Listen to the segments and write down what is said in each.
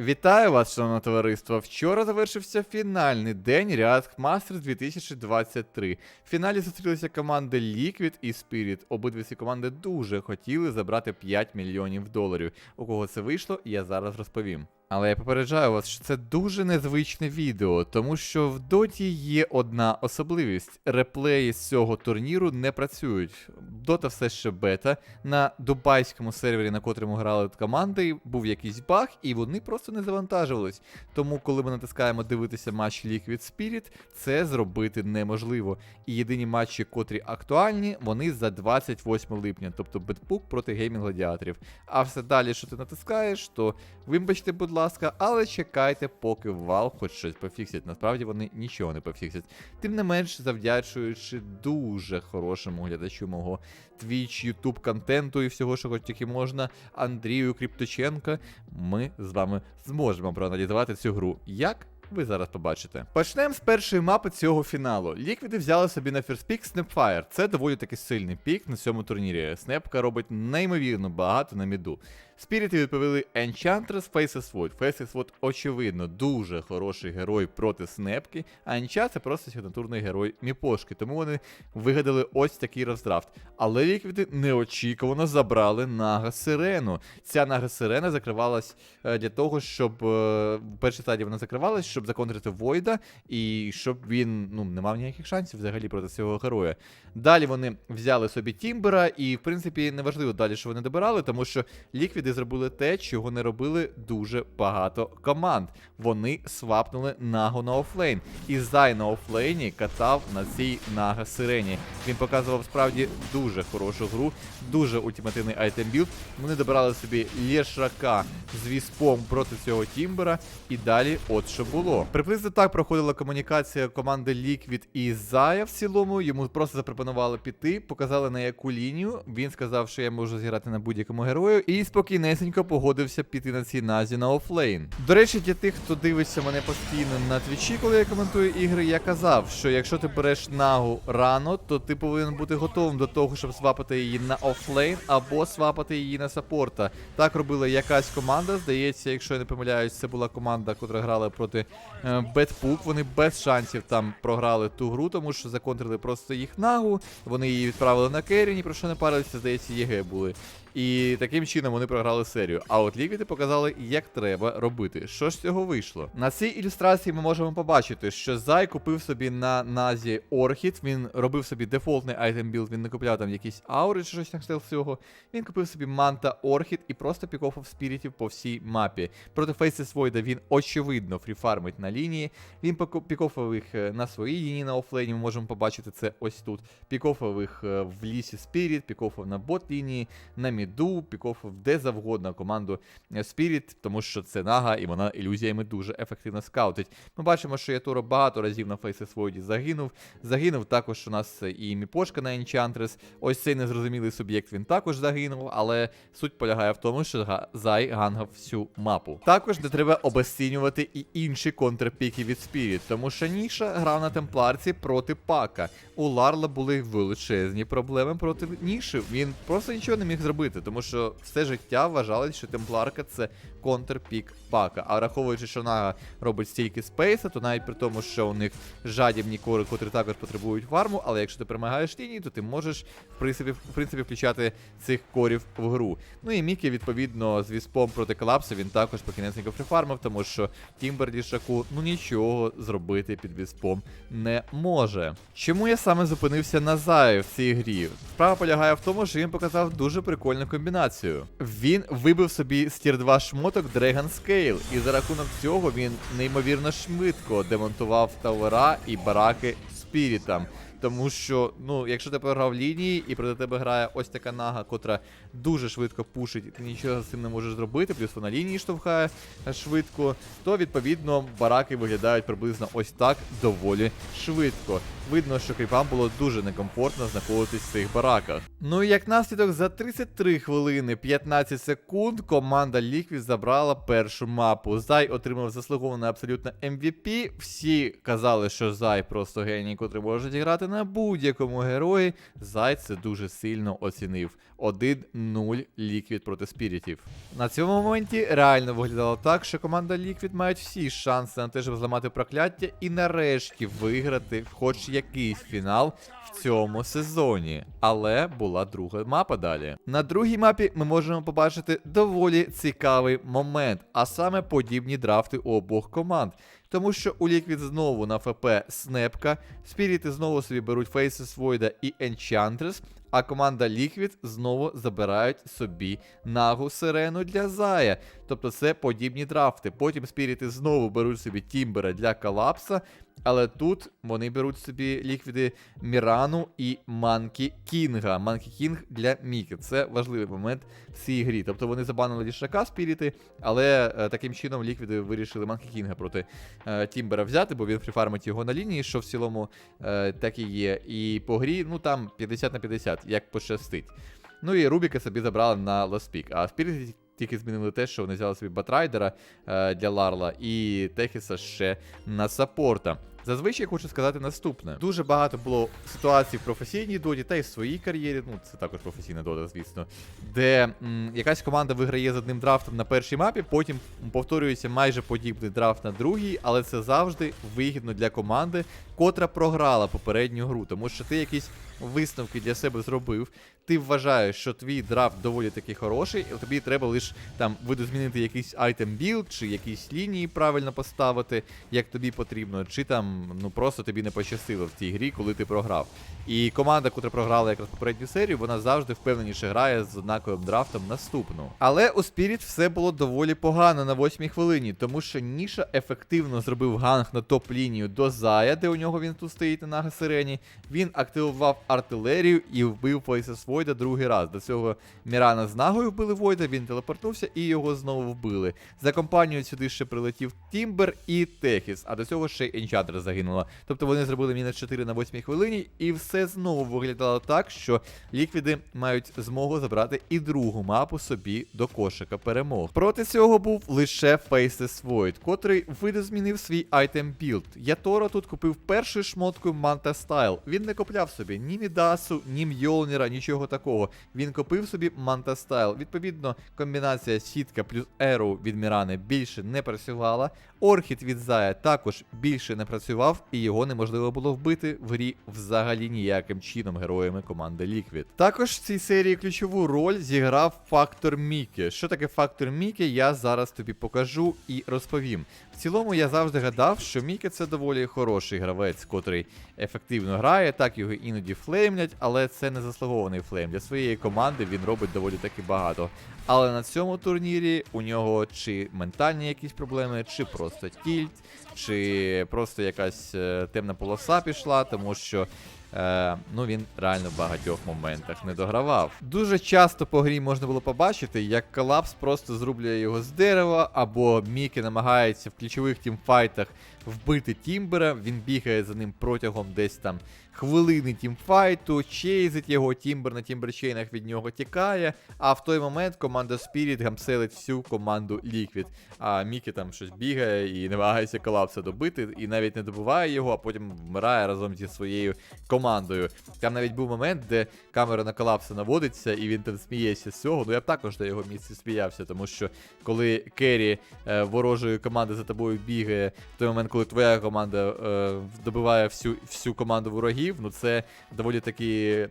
Вітаю вас, шановне товариство. Вчора завершився фінальний день React Masters 2023. В фіналі зустрілися команди Liquid і Spirit. Обидві ці команди дуже хотіли забрати 5 мільйонів доларів. У кого це вийшло, я зараз розповім. Але я попереджаю вас, що це дуже незвичне відео, тому що в доті є одна особливість: реплеї з цього турніру не працюють. Дота все ще бета. На дубайському сервері, на котрому грали команди, був якийсь баг, і вони просто не завантажувались. Тому, коли ми натискаємо дивитися матч Liquid Spirit, це зробити неможливо. І єдині матчі, котрі актуальні, вони за 28 липня, тобто бетпук проти геймінг гладіаторів. А все далі, що ти натискаєш, то вибачте, будь ласка, але чекайте, поки Valve хоч щось пофіксять. Насправді вони нічого не пофіксять. Тим не менш, завдячуючи дуже хорошому глядачу мого Twitch, YouTube контенту і всього, що хоч тільки можна, Андрію Кріпточенка, ми з вами зможемо проаналізувати цю гру. Як? Ви зараз побачите. Почнемо з першої мапи цього фіналу. Ліквіди взяли собі на фірспік Snapfire. Це доволі таки сильний пік на цьому турнірі. Снепка робить неймовірно багато на міду. Спіріти відповіли Enchantress, Faces Void. Faces Void, очевидно, дуже хороший герой проти Снепки, а Енча це просто сигнатурний герой Міпошки, тому вони вигадали ось такий роздрафт. Але ліквіди неочікувано забрали Нага Сирену. Ця Нага Сирена закривалась е, для того, щоб е, в першій стадії вона закривалась, щоб законтрити Войда, і щоб він ну, не мав ніяких шансів взагалі проти цього героя. Далі вони взяли собі Тімбера, і в принципі неважливо далі, що вони добирали, тому що ліквіди зробили те, чого не робили дуже багато команд. Вони свапнули Нагу на офлейн. І Зай на офлейні катав на цій Нага Сирені. Він показував справді дуже хорошу гру, дуже ультимативний айтембілд. Вони добирали собі Лєшрака з віспом проти цього Тімбера. І далі, от що було. Приблизно так проходила комунікація команди Liquid і Зая в цілому. Йому просто запропонували піти, показали на яку лінію. Він сказав, що я можу зіграти на будь-якому герою, і спокійнесенько погодився піти на цій назі на офлейн. До речі, для тих, хто дивиться мене постійно на твічі, коли я коментую ігри, я казав, що якщо ти береш нагу рано, то ти повинен бути готовим до того, щоб свапати її на офлейн або свапати її на саппорта. Так робила якась команда. Здається, якщо я не помиляюсь, це була команда, котра грала проти е, Бетпук. Вони без шансів там програли ту гру, тому що законтрили просто їх нагу. Вони її відправили на Керрі, ні про що не парилися, здається, ЄГ були. І таким чином вони програли серію. А от ліквіди показали, як треба робити. Що ж з цього вийшло? На цій ілюстрації ми можемо побачити, що Зай купив собі на назі Орхід. Він робив собі дефолтний айтем білд, він не купляв там якісь аури чи щось на кшталт цього. Він купив собі манта Орхід і просто пікофав спірітів по всій мапі. Проти Faces Void він очевидно фріфармить на лінії. Він пікофав їх е, на своїй лінії на офлейні. Ми можемо побачити це ось тут. Пікофав їх е, в лісі Спіріт, пікофав на бот лінії, на міду, пікофав де завгодно команду Спіріт, тому що це нага і вона ілюзіями дуже ефективно скаутить. Ми бачимо, що Ятуро багато разів на Faces Void загинув. Загинув також у нас і Міпошка на Enchantress. Ось цей незрозумілий суб'єкт він також загинув, але суть полягає в тому, що Зай гангав всю мапу. Також не треба обесцінювати і інші контрпіки від Spirit, тому що Ніша грав на темпларці проти Пака. У Ларла були величезні проблеми проти Ніші. Він просто нічого не міг зробити, тому що все життя вважалось, що темпларка це контрпік Пака. А враховуючи, що Нага робить стільки спейса, то навіть при тому, що у них жадібні кори, котрі також потребують фарму, але якщо ти перемагаєш лінії, то ти можеш в принципі, в принципі включати цих корів в гру. Ну і Мікі, відповідно, з віспом проти колапсу він також покінеценько фріфармив, тому що Тімбер Лішаку ну нічого зробити під віспом не може. Чому я саме зупинився на Заю в цій грі? Справа полягає в тому, що він показав дуже прикольну комбінацію. Він вибив собі з тір 2 шмоток Dragon Scale, і за рахунок цього він неймовірно швидко демонтував тавера і бараки спірітам. Тому що, ну, якщо ти програв лінії і проти тебе грає ось така нага, котра дуже швидко пушить, і ти нічого з цим не можеш зробити, плюс вона лінії штовхає швидко, то відповідно бараки виглядають приблизно ось так доволі швидко. Видно, що кріпам було дуже некомфортно знаходитись в цих бараках. Ну і як наслідок, за 33 хвилини 15 секунд команда Liquid забрала першу мапу. Зай отримав заслуговане абсолютно MVP. Всі казали, що Зай просто геній, котрий може грати на будь-якому герої. Зай це дуже сильно оцінив. 1-0 Ліквід проти спірітів. На цьому моменті реально виглядало так, що команда Ліквід має всі шанси на те, щоб зламати прокляття і нарешті виграти хоч якийсь фінал в цьому сезоні. Але була друга мапа далі. На другій мапі ми можемо побачити доволі цікавий момент, а саме подібні драфти обох команд. Тому що у Ліквід знову на ФП Снепка, Спіріти знову собі беруть Фейсис Войда і Enchantress, а команда Liquid знову забирають собі нагу сирену для Зая. Тобто це подібні драфти. Потім спіріти знову беруть собі Тімбера для колапса, але тут вони беруть собі ліквіди Мірану і Манкі Кінга. Манкі Кінг для Міки. Це важливий момент в цій грі. Тобто вони забанили лішака спіріти, але е, таким чином ліквіди вирішили Манкі Кінга проти е, Тімбера взяти, бо він фріфармить його на лінії, що в цілому е, так і є. І по грі, ну там 50 на 50, як пощастить. Ну і Рубіка собі забрали на лоспік. А Спіріти тільки змінили те, що вони взяли собі Батрайдера е, для Ларла і Техіса ще на саппорта. Зазвичай хочу сказати наступне: дуже багато було ситуацій в професійній доді та й в своїй кар'єрі. Ну це також професійна дода, звісно, де м, якась команда виграє з одним драфтом на першій мапі, потім повторюється майже подібний драфт на другій, але це завжди вигідно для команди, котра програла попередню гру, тому що ти якісь висновки для себе зробив. Ти вважаєш, що твій драфт доволі таки хороший, і тобі треба лише там видозмінити якийсь айтем білд, чи якісь лінії правильно поставити, як тобі потрібно, чи там ну просто тобі не пощастило в тій грі, коли ти програв. І команда, котра програла якраз попередню серію, вона завжди впевненіше грає з однаковим драфтом наступну. Але у Spirit все було доволі погано на восьмій хвилині, тому що Ніша ефективно зробив ганг на топ-лінію до Зая, де у нього він тут стоїть на Нага Сирені. Він активував артилерію і вбив Фейсес Войда другий раз. До цього Мірана з нагою вбили Войда, він телепортнувся і його знову вбили. За компанію сюди ще прилетів Тімбер і Техіс, а до цього ще Енчантер загинула. Тобто вони зробили мінус 4 на 8 хвилині, і все знову виглядало так, що ліквіди мають змогу забрати і другу мапу собі до кошика перемог. Проти цього був лише Faceless Void, котрий видозмінив свій айтем білд. Яторо тут купив першою шмоткою Manta Style. Він не купляв собі ні Мідасу, ні Мьолніра, нічого такого. Він купив собі Manta Style. Відповідно, комбінація сітка плюс Arrow від Мірани більше не працювала. Орхід від Зая також більше не працював, і його неможливо було вбити в грі взагалі ніяким чином героями команди Liquid. Також в цій серії ключову роль зіграв фактор Мікі. Що таке фактор Мікі, я зараз тобі покажу і розповім. В цілому я завжди гадав, що Мікі це доволі хороший гравець, котрий ефективно грає, так його іноді флеймлять, але це не заслугований флейм. Для своєї команди він робить доволі таки багато. Але на цьому турнірі у нього чи ментальні якісь проблеми, чи просто тільт, чи просто якась е, темна полоса пішла, тому що. Е, ну він реально в багатьох моментах не догравав. Дуже часто по грі можна було побачити, як колапс просто зрублює його з дерева, або Мікі намагається в ключових тімфайтах вбити Тімбера. Він бігає за ним протягом десь там хвилини тімфайту, чейзить його, Тімбер на тімберчейнах від нього тікає. А в той момент команда Spirit гамселить всю команду Liquid. А Мікі там щось бігає і намагається колапса добити, і навіть не добиває його, а потім вмирає разом зі своєю командою. Там навіть був момент, де камера на колапса наводиться, і він там сміється з цього. Ну я б також на його місці сміявся, тому що коли Керрі е, ворожої команди за тобою бігає, в той момент, коли твоя команда е, добиває всю, всю команду ворогів, ну це доволі таки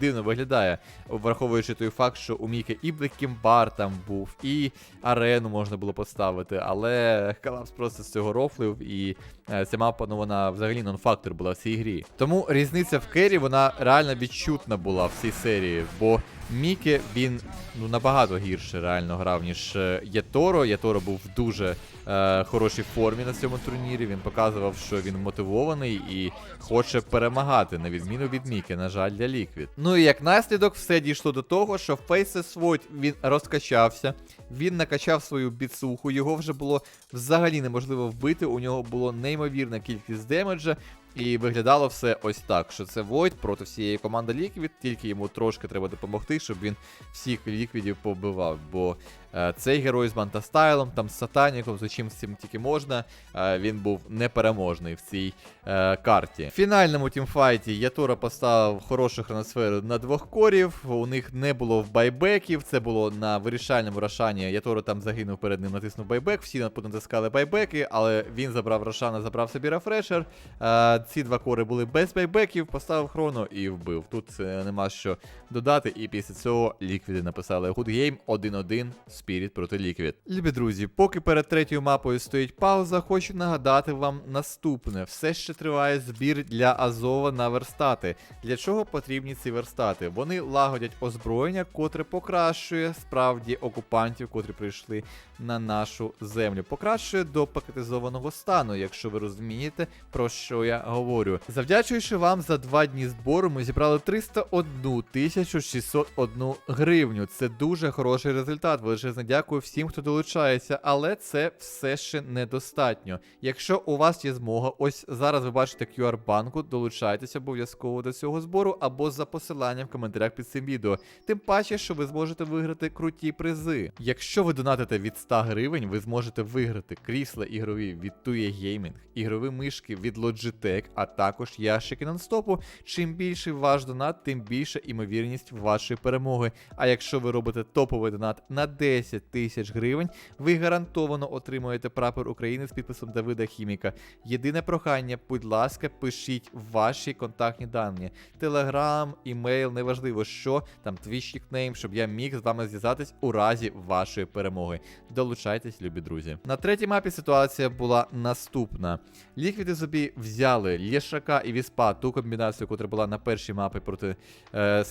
дивно виглядає, враховуючи той факт, що у Міки і Блекімбар там був, і арену можна було поставити, але колапс просто з цього рофлив, і е, ця мапа, ну вона взагалі нон-фактор була в цій грі. Тому різниця в кері вона реально відчутна була в цій серії, бо Міке він ну набагато гірше реально грав, ніж е, Яторо. Яторо був в дуже е, хорошій формі на цьому турнірі. Він показував, що він мотивований і хоче перемагати, на відміну від Мікі, на жаль, для Ліквід. Ну і як наслідок, все дійшло до того, що Faces Void він розкачався, він накачав свою біцуху, його вже було взагалі неможливо вбити. У нього було неймовірна кількість демеджа. І виглядало все ось так, що це Войд проти всієї команди Ліквід, тільки йому трошки треба допомогти, щоб він всіх ліквідів побивав. Бо цей герой з Мантастайлом, там з Сатаніком, з чим з цим тільки можна, е, він був непереможний в цій е, карті. В фінальному тімфайті Ятора поставив хорошу хроносферу на двох корів. У них не було в байбеків, це було на вирішальному Рошані. Ятора там загинув перед ним, натиснув байбек, всі натискали байбеки, але він забрав Рошана, забрав собі рефрешер. Е, ці два кори були без байбеків, поставив хроно і вбив. Тут е, нема що додати. І після цього ліквіди написали Good Game 1-1 Spirit проти Liquid. Любі друзі, поки перед третьою мапою стоїть пауза, хочу нагадати вам наступне: все ще триває збір для Азова на верстати. Для чого потрібні ці верстати? Вони лагодять озброєння, котре покращує справді окупантів, котрі прийшли на нашу землю. Покращує до пакетизованого стану, якщо ви розумієте, про що я говорю. Завдячуючи вам за два дні збору, ми зібрали 301 тисячу 601 гривню. Це дуже хороший результат. Величезне дякую всім, хто долучається, але це все ще недостатньо. Якщо у вас є змога, ось зараз ви бачите QR-банку, долучайтеся обов'язково до цього збору або за посиланням в коментарях під цим відео. Тим паче, що ви зможете виграти круті призи. Якщо ви донатите від 100 гривень, ви зможете виграти крісла ігрові від Tuya Gaming, ігрові мишки від Logitech, а також ящики нонстопу. Чим більший ваш донат, тим більша імовірність вашої перемоги. А якщо ви робите топовий донат на 10 тисяч гривень, ви гарантовано отримуєте прапор України з підписом Давида Хіміка. Єдине прохання, будь ласка, пишіть ваші контактні дані. Телеграм, імейл, неважливо що, там твіч нікнейм, щоб я міг з вами зв'язатись у разі вашої перемоги. Долучайтесь, любі друзі. На третій мапі ситуація була наступна. Ліквіди собі взяли Лєшака і Віспа, ту комбінацію, яка була на першій мапі проти е,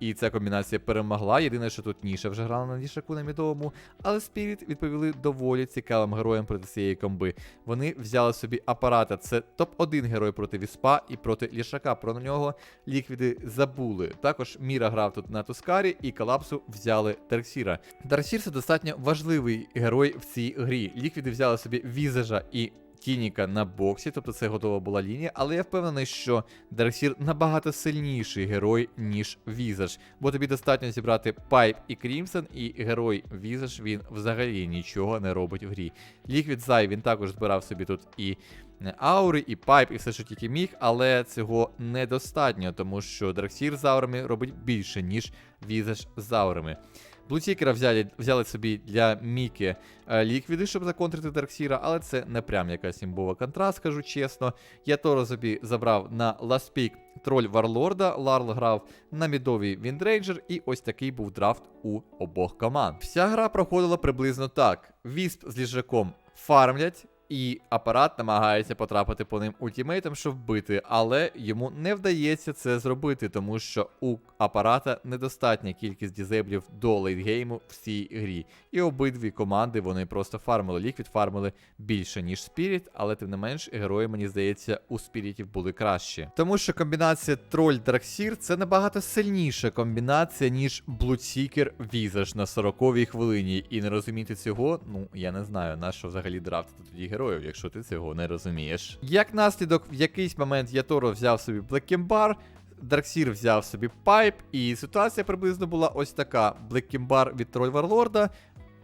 і ця комбінація перемогла. Єдине, що тут Ніша вже грала на Лішаку на мідовому, але Спіріт відповіли доволі цікавим героям проти цієї комби. Вони взяли собі апарата. Це топ-1 герой проти Віспа і проти Лішака. Про нього ліквіди забули. Також Міра грав тут на Тускарі і Калапсу взяли Дарксіра. Дарксір це достатньо важливий герой в цій грі. Ліквіди взяли собі Візажа і Тініка на боксі, тобто це готова була лінія, але я впевнений, що Дарксір набагато сильніший герой, ніж Візаж. Бо тобі достатньо зібрати Пайп і Крімсон, і герой Візаж він взагалі нічого не робить в грі. Ліквід Зай він також збирав собі тут і е, аури, і пайп, і все, що тільки міг, але цього недостатньо, тому що Дарксір з аурами робить більше, ніж Візаж з аурами. Блутікера взяли, взяли собі для Міки е, ліквіди, щоб законтрити Дарксіра, але це не прям якась імбова контра, скажу чесно. Я Торо собі забрав на Ласпік троль Варлорда, Ларл грав на мідовій Віндрейнджер, і ось такий був драфт у обох команд. Вся гра проходила приблизно так: Вісп з ліжаком фармлять. І апарат намагається потрапити по ним ультимейтом, щоб вбити, але йому не вдається це зробити, тому що у апарата недостатня кількість дізеблів до лейтгейму в цій грі. І обидві команди вони просто фармили. Ліквід фармили більше, ніж Спіріт, але тим не менш герої, мені здається, у Спірітів були кращі. Тому що комбінація троль Драксір це набагато сильніша комбінація, ніж Блудсікер Візаж на 40-й хвилині. І не розуміти цього, ну я не знаю, на що взагалі драфтити тоді героїв, якщо ти цього не розумієш. Як наслідок, в якийсь момент Яторо взяв собі Блекімбар, Дарксір взяв собі пайп, і ситуація приблизно була ось така: Блекімбар від Троль Варлорда,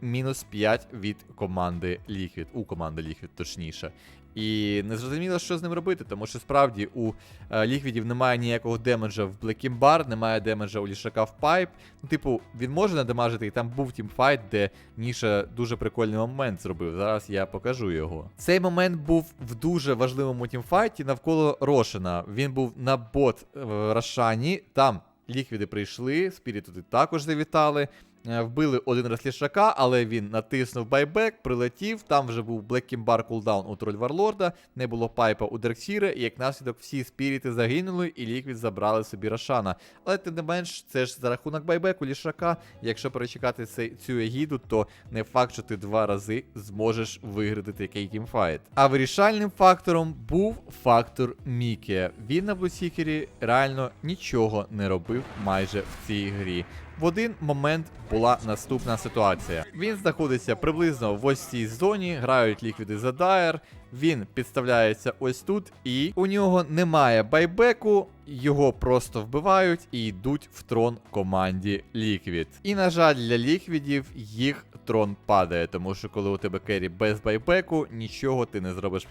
мінус 5 від команди Ліквід, у команди Liquid, точніше. І не зрозуміло, що з ним робити, тому що справді у е, ліквідів немає ніякого демеджа в Блекімбар, немає демеджа у лішака в пайп. Ну, типу, він може надамажити, і там був тімфайт, де Ніша дуже прикольний момент зробив. Зараз я покажу його. Цей момент був в дуже важливому тімфайті навколо Рошена. Він був на бот в Рошані, там ліквіди прийшли, спіріт туди також завітали. Е, Вбили один раз лішака, але він натиснув байбек, прилетів. Там вже був Блеккімбар кулдаун у троль Варлорда, не було пайпа у Дерксіра, і як наслідок всі спіріти загинули, і ліквід забрали собі Рошана. Але тим не менш, це ж за рахунок байбеку лішака. Якщо перечекати цей, цю егіду, то не факт, що ти два рази зможеш виграти такий тімфайт. А вирішальним фактором був фактор Мікі. Він на Блусікері реально нічого не робив майже в цій грі. В один момент була наступна ситуація. Він знаходиться приблизно в ось цій зоні, грають ліквіди за Дайер. Він підставляється ось тут, і у нього немає байбеку, його просто вбивають і йдуть в трон команді Liquid. І на жаль, для ліквідів їх трон падає, тому що коли у тебе керрі без байбеку, нічого ти не зробиш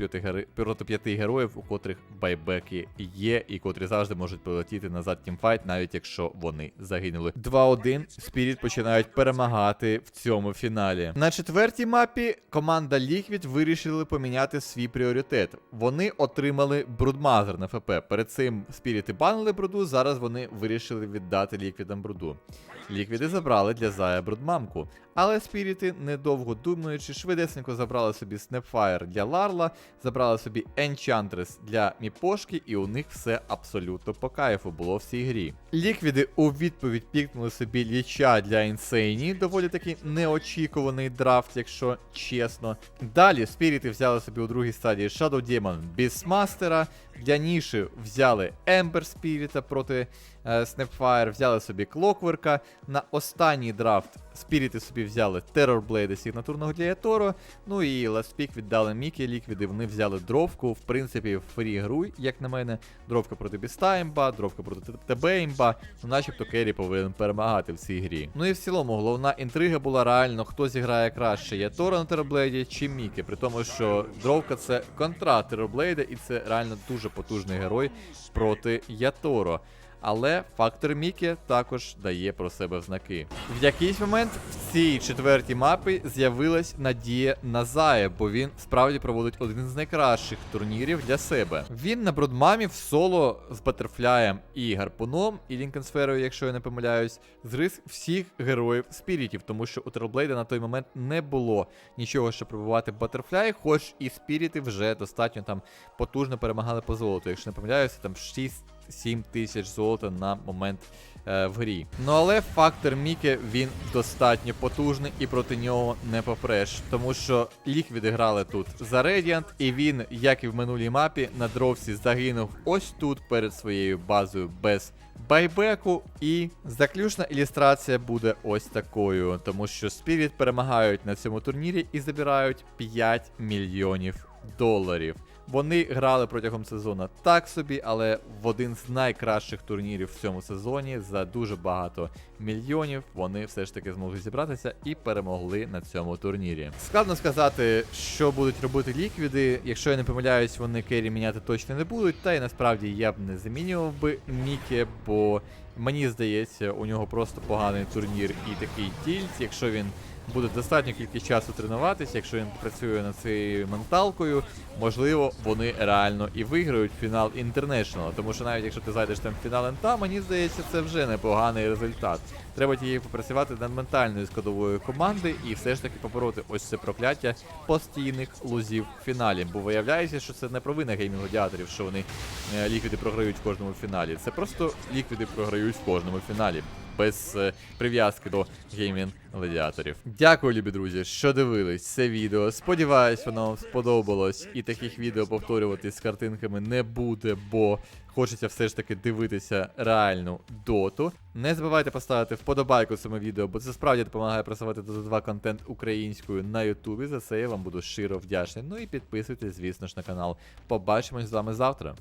проти, п'яти героїв, у котрих байбеки є, і котрі завжди можуть полетіти назад тімфайт, навіть якщо вони загинули. 2-1 Спіріт починають перемагати в цьому фіналі. На четвертій мапі команда Liquid вирішили поміняти свій пріоритет. Вони отримали брудмазер на ФП. Перед цим спіріти банили бруду, зараз вони вирішили віддати ліквідам бруду. Ліквіди забрали для Зая брудмамку, але спіріти, недовго думаючи, швидесенько забрали собі Снепфайр для Ларла, забрали собі Енчантрес для Міпошки, і у них все абсолютно по кайфу було в цій грі. Ліквіди у відповідь пікнули собі ліча для інсейні, доволі таки неочікуваний драфт, якщо чесно. Далі спіріти взяли собі у другій стадії Shadow Demon без мастера. Для ніші взяли Ember Spirit проти е, Снепфайр, взяли собі Клокверка. На останній драфт Спіріти собі взяли Террорблейда сигнатурного Діаторо. Ну і Pick віддали Мікі Ліквіди. Вони взяли дровку. В принципі, фрі гру, як на мене. Дровка проти Біста імба, дровка проти ТБ імба. Ну, начебто Керрі повинен перемагати в цій грі. Ну і в цілому, головна інтрига була реально, хто зіграє краще. Яторо на Террорблейді чи Мікі. При тому, що дровка це контра Террорблейда, і це реально дуже потужний герой проти Яторо. Але фактор Мікі також дає про себе знаки. В якийсь момент в цій четвертій мапі з'явилась надія на Зая, бо він справді проводить один з найкращих турнірів для себе. Він на Бродмамі в соло з Батерфляєм і Гарпуном, і Лінкенсферою, якщо я не помиляюсь, зрис всіх героїв спірітів, тому що у Терблейда на той момент не було нічого, щоб пробувати Батерфляй, хоч і спіріти вже достатньо там потужно перемагали по золоту. Якщо не помиляюся, там 6 7 тисяч золота на момент е, в грі. Ну але фактор Міки він достатньо потужний і проти нього не попреш. Тому що ліквіди грали тут за Radiant, і він, як і в минулій мапі, на дровці загинув ось тут перед своєю базою без байбеку. І заключна ілюстрація буде ось такою, тому що Spirit перемагають на цьому турнірі і забирають 5 мільйонів доларів. Вони грали протягом сезону так собі, але в один з найкращих турнірів в цьому сезоні за дуже багато мільйонів вони все ж таки змогли зібратися і перемогли на цьому турнірі. Складно сказати, що будуть робити ліквіди. Якщо я не помиляюсь, вони керрі міняти точно не будуть. Та й насправді я б не замінював би Мікі, бо мені здається, у нього просто поганий турнір і такий тільт, якщо він буде достатньо кількість часу тренуватися, якщо він працює над цією менталкою, можливо, вони реально і виграють фінал International. Тому що навіть якщо ти зайдеш там в фінал НТА, мені здається, це вже непоганий результат. Треба тієї попрацювати над ментальною складовою команди і все ж таки побороти ось це прокляття постійних лузів в фіналі. Бо виявляється, що це не провина геймінг-гладіаторів, що вони е, ліквіди програють в кожному фіналі. Це просто ліквіди програють в кожному фіналі. Без е, прив'язки до геймінг гладіаторів. Дякую, любі друзі, що дивились це відео. Сподіваюсь, воно вам сподобалось. І таких відео повторювати з картинками не буде, бо хочеться все ж таки дивитися реальну доту. Не забувайте поставити вподобайку цьому відео, бо це справді допомагає просувати до 2 контент українською на Ютубі. За це я вам буду щиро вдячний. Ну і підписуйтесь, звісно ж, на канал. Побачимось з вами завтра.